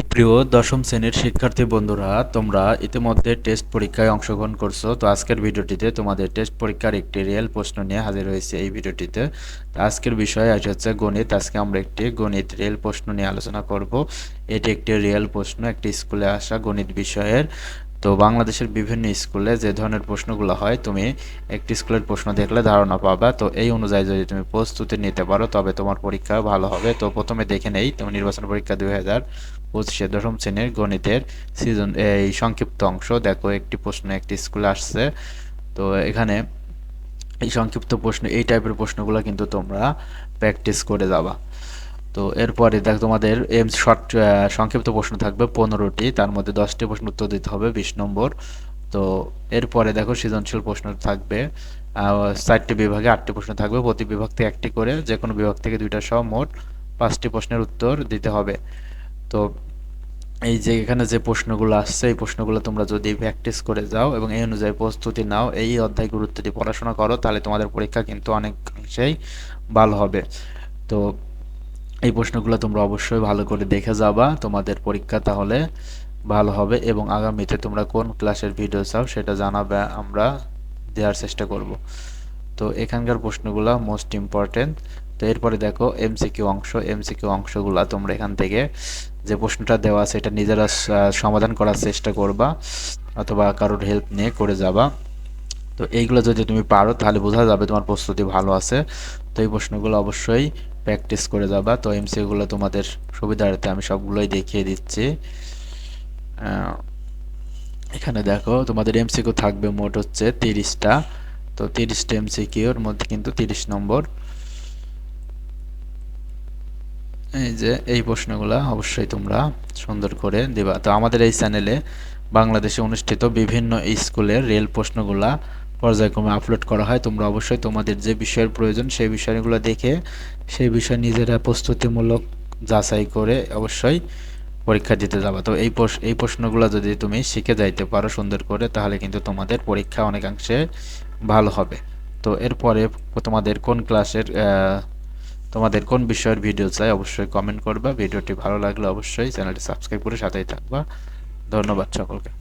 সুপ্রিয় দশম শ্রেণির শিক্ষার্থী বন্ধুরা, তোমরা ইতিমধ্যে টেস্ট পরীক্ষায় অংশগ্রহণ করছ। তো আজকের ভিডিওটিতে তোমাদের টেস্ট পরীক্ষার একটি রিয়েল প্রশ্ন নিয়ে হাজির হয়েছে এই ভিডিওটিতে। আজকের বিষয় আজ হচ্ছে গণিত। আজকে আমরা একটি গণিত রিয়েল প্রশ্ন নিয়ে আলোচনা করব। এটি একটি রিয়েল প্রশ্ন, একটি স্কুলে আসা গণিত বিষয়ের। তো বাংলাদেশের বিভিন্ন স্কুলে যে ধরনের প্রশ্নগুলো হয়, তুমি একটি স্কুলের প্রশ্ন দেখলে ধারণা পাবা। তো এই অনুযায়ী যদি তুমি প্রস্তুতি নিতে পারো, তবে তোমার পরীক্ষা ভালো হবে। তো প্রথমে দেখে নেই, তুমি নির্বাচন পরীক্ষা দুই হাজার পঁচিশে দশম শ্রেণির গণিতের সিজন, এই সংক্ষিপ্ত অংশ। দেখো, একটি প্রশ্ন, একটি স্কুলে আসছে। তো এখানে এই সংক্ষিপ্ত প্রশ্ন, এই টাইপের প্রশ্নগুলো কিন্তু তোমরা প্র্যাকটিস করে যাবা। তো এরপরে দেখ, তোমাদের এম শর্ট সংক্ষিপ্ত প্রশ্ন থাকবে পনেরোটি, তার মধ্যে দশটি প্রশ্ন উত্তর দিতে হবে, বিশ নম্বর। তো এরপরে দেখো সৃজনশীল প্রশ্ন থাকবে চারটি বিভাগে আটটি প্রশ্ন থাকবে, প্রতি বিভাগ থেকে একটি করে যে কোনো বিভাগ থেকে দুইটা সহ মোট পাঁচটি প্রশ্নের উত্তর দিতে হবে। তো এই যে এখানে যে প্রশ্নগুলো আসছে, এই প্রশ্নগুলো তোমরা যদি প্র্যাকটিস করে যাও এবং এই অনুযায়ী প্রস্তুতি নাও, এই অধ্যায় গুরুত্ব দিয়ে পড়াশোনা করো, তাহলে তোমাদের পরীক্ষা কিন্তু অনেকাংশেই ভালো হবে। তো এই প্রশ্নগুলো তোমরা অবশ্যই ভালো করে দেখে যাবা। তোমাদের পরীক্ষা তাহলে ভালো হবে এবং আগামীতে তোমরা কোন ক্লাসের ভিডিও চাও সেটা জানাবে আমরা দেওয়ার চেষ্টা করব। তো এখানকার প্রশ্নগুলো মোস্ট ইম্পর্টেন্ট তো এরপরে দেখো এমসিকিউ অংশ। এমসিকিউ অংশগুলা তোমরা এখান থেকে যে প্রশ্নটা দেওয়া আছে এটা নিজেরা সমাধান করার চেষ্টা করবা অথবা কারোর হেল্প নিয়ে করে যাবা। তো এইগুলো যদি তুমি পারো তাহলে বোঝা যাবে তোমার প্রস্তুতি ভালো আছে। তো এই প্রশ্নগুলো অবশ্যই প্র্যাকটিস করে যাবা তো এমসিগুলো তোমাদের সুবিধার্থে আমি সবগুলোই দেখিয়ে দিচ্ছি। এখানে দেখো, তোমাদের এমসিকিউ থাকবে মোট হচ্ছে তিরিশটা। তো তিরিশটা এমসিকিউর মধ্যে কিন্তু তিরিশ নম্বর। এই যে, এই প্রশ্নগুলো অবশ্যই তোমরা সুন্দর করে দিবা। তো আমাদের এই চ্যানেলে বাংলাদেশে অনুষ্ঠিত বিভিন্ন স্কুলের রেল প্রশ্নগুলা পর্যায়ক্রমে আপলোড করা হয়, তোমরা অবশ্যই তোমাদের যে বিষয়ের প্রয়োজন সেই বিষয়গুলো দেখে সেই বিষয় নিজেরা প্রস্তুতিমূলক যাচাই করে অবশ্যই পরীক্ষা দিতে যাবা। তো এই এই প্রশ্নগুলো যদি তুমি শিখে যাইতে পারো সুন্দর করে, তাহলে কিন্তু তোমাদের পরীক্ষা অনেকাংশে ভালো হবে। তো এরপরে তোমাদের কোন ক্লাসের তোমাদের কোন বিষয়ের ভিডিও চাই অবশ্যই কমেন্ট করবা। ভিডিওটি ভালো লাগলে অবশ্যই চ্যানেলটি সাবস্ক্রাইব করে সাথেই থাকবা। ধন্যবাদ সকলকে।